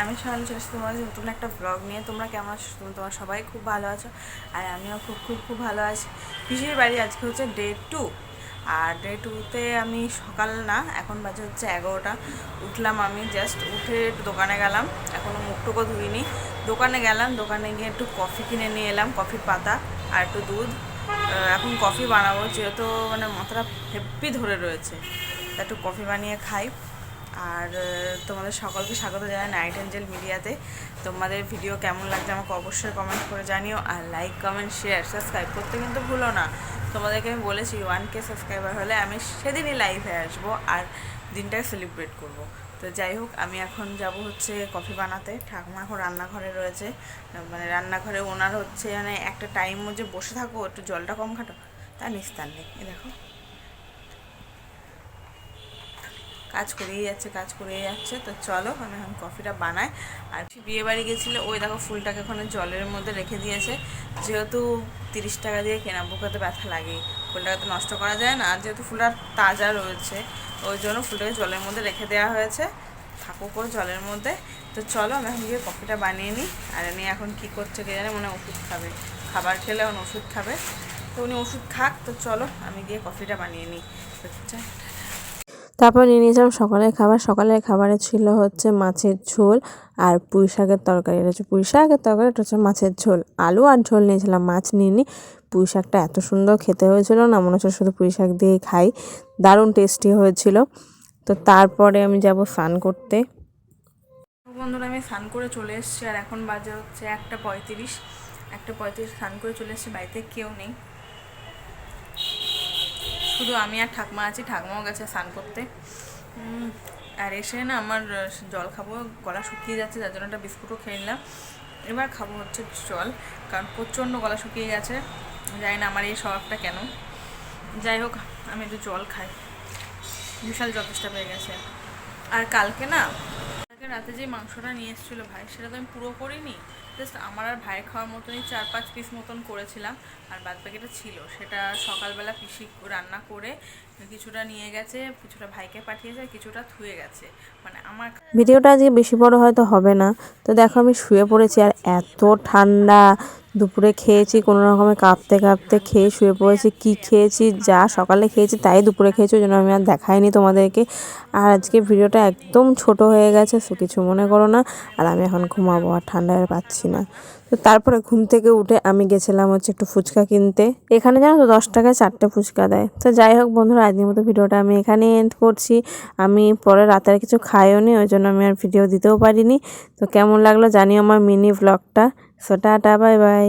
আমি সোনালি চলে তোমার নতুন একটা ব্লগ নিয়ে তোমরা কেমন আছো? তুমি তোমার সবাই খুব ভালো আছো। আর আমিও খুব খুব খুব ভালো আছি। পিসির বাড়ি আজকে হচ্ছে ডে টু আর ডে টুতে আমি সকাল না, এখন বাজে হচ্ছে এগারোটা। উঠলাম আমি জাস্ট উঠে একটু দোকানে গেলাম। এখনও মুখটুকু ধুইনি। দোকানে গেলাম, দোকানে গিয়ে একটু কফি কিনে নিয়ে এলাম কফির পাতা আর একটু দুধ। এখন কফি বানাবো, যেহেতু মানে মাথাটা হেব্বি ধরে রয়েছে। একটু কফি বানিয়ে খাই। আর তোমাদের সকলকে স্বাগত জানাই নাইট এঞ্জেল মিডিয়াতে তোমাদের ভিডিও কেমন লাগছে আমাকে অবশ্যই কমেন্ট করে জানিও আর লাইক কমেন্ট শেয়ার সাবস্ক্রাইব করতে কিন্তু ভুলো না। তোমাদেরকে আমি বলেছি ওয়ান কে সাবস্ক্রাইবার হলে আমি সেদিনই লাইভে আসব আর দিনটাকে সেলিব্রেট করব। তো যাই হোক, আমি এখন যাব হচ্ছে কফি বানাতে। ঠাকুমা এখন রান্নাঘরে রয়েছে। মানে রান্নাঘরে ওনার হচ্ছে মানে একটা টাইম যে বসে থাকো, একটু জলটা কম খাটো তা নিস্তার নেই। দেখো। কাজ করেই যাচ্ছে, কাজ করেই যাচ্ছে। তো চলো, আমি এখন কফিটা বানাই। আর বিয়ে বাড়ি গেছিল, ওই দেখো ফুলটাকে ওখানে জলের মধ্যে রেখে দিয়েছে। যেহেতু তিরিশ টাকা দিয়ে কেনা বুকাতে ব্যথা লাগে ফুলটাকে তো নষ্ট করা যায় না। আর যেহেতু ফুলটা তাজা রয়েছে, ওই জন্য ফুলটাকে জলের মধ্যে রেখে দেওয়া হয়েছে। থাকুক জলের মধ্যে। তো চলো, আমি এখন গিয়ে কফিটা বানিয়ে নিই। আর উনি এখন কী করছে কে জানে, মনে ওষুধ খাবে। খাবার খেলে এখন ওষুধ খাবে। তো উনি ওষুধ খাক, তো চলো, আমি গিয়ে কফিটা বানিয়ে নিই। তারপর নিয়ে নিয়েছিলাম সকালের খাবার। সকালের খাবারে ছিল হচ্ছে মাছের ঝোল আর পুঁই শাকের তরকারি। এটা হচ্ছে পুঁই শাকের তরকারি, এটা হচ্ছে মাছের ঝোল। আলু আর ঝোল নিয়েছিলাম, মাছ নিয়ে নিইনি। পুঁই শাকটা এত সুন্দর খেতে হয়েছিল না, মনে হচ্ছে শুধু পুঁই শাক দিয়েই খাই। দারুণ টেস্টি হয়েছিল। তো তারপরে আমি যাব স্নান করতে। বন্ধুরা, আমি স্নান করে চলে এসেছি আর এখন বাজে হচ্ছে একটা পঁয়ত্রিশ। একটা পঁয়ত্রিশ স্নান করে চলে এসেছি, বাড়িতে কেউ নেই। শুধু আমি আর ঠাকমা আছি, ঠাকমাও গেছে স্নান করতে। আর এসে না আমার জল খাব, গলা শুকিয়ে যাচ্ছে যার জন্য একটা বিস্কুটও খেয়ে নিলাম। এবার খাব হচ্ছে জল, কারণ প্রচণ্ড গলা শুকিয়ে গেছে। জানি না আমার এই স্বভাবটা কেন। যাই হোক, আমি একটু জল খাই। বিশাল যথেষ্ট পেয়ে গেছে। আর কালকে না রাতে যে মাংসটা নিয়ে এসেছিল ভাই, সেটা তো আমি পুরো করিনি। জাস্ট আমার আর ভাইয়ের খাওয়ার মতনই চার পাঁচ পিস মতন করেছিলাম। আর বাদ বাকিটা ছিল। সেটা সকালবেলা পিসি রান্না করে কিছুটা নিয়ে গেছে, কিছুটা ভাইকে পাঠিয়েছে কিছুটা থুয়ে গেছে। মানে আমার ভিডিওটা আজকে বেশি বড় হয়তো হবে না। তো দেখো আমি শুয়ে পড়েছি আর এত ঠান্ডা। দুপুরে খেয়েছি, কোনো রকমে কাঁপতে কাঁপতে খেয়ে শুয়ে পড়েছি, কি খেয়েছি, যা সকালে খেয়েছি তাই দুপুরে খেয়েছি, ওই জন্য আমি আর দেখাইনি তোমাদেরকে। আর আজকে ভিডিওটা একদম ছোট হয়ে গেছে, সো কিছু মনে করো না, আর আমি এখন ঘুমাবো, আর ঠান্ডায় পাচ্ছি না। তো তারপরে ঘুম থেকে উঠে আমি গেছিলাম হচ্ছে একটু ফুচকা কিনতে। এখানে জানো তো দশ টাকায় চারটে ফুচকা দেয়। তো যাই হোক বন্ধুরা, আজকের মতো ভিডিওটা আমি এখানেই এন্ড করছি। আমি পরে রাতের কিছু খাইও নি ওই জন্য আমি আর ভিডিও দিতেও পারিনি। তো কেমন লাগল জানিও আমার মিনি ব্লগটা সো টাটা বাই বাই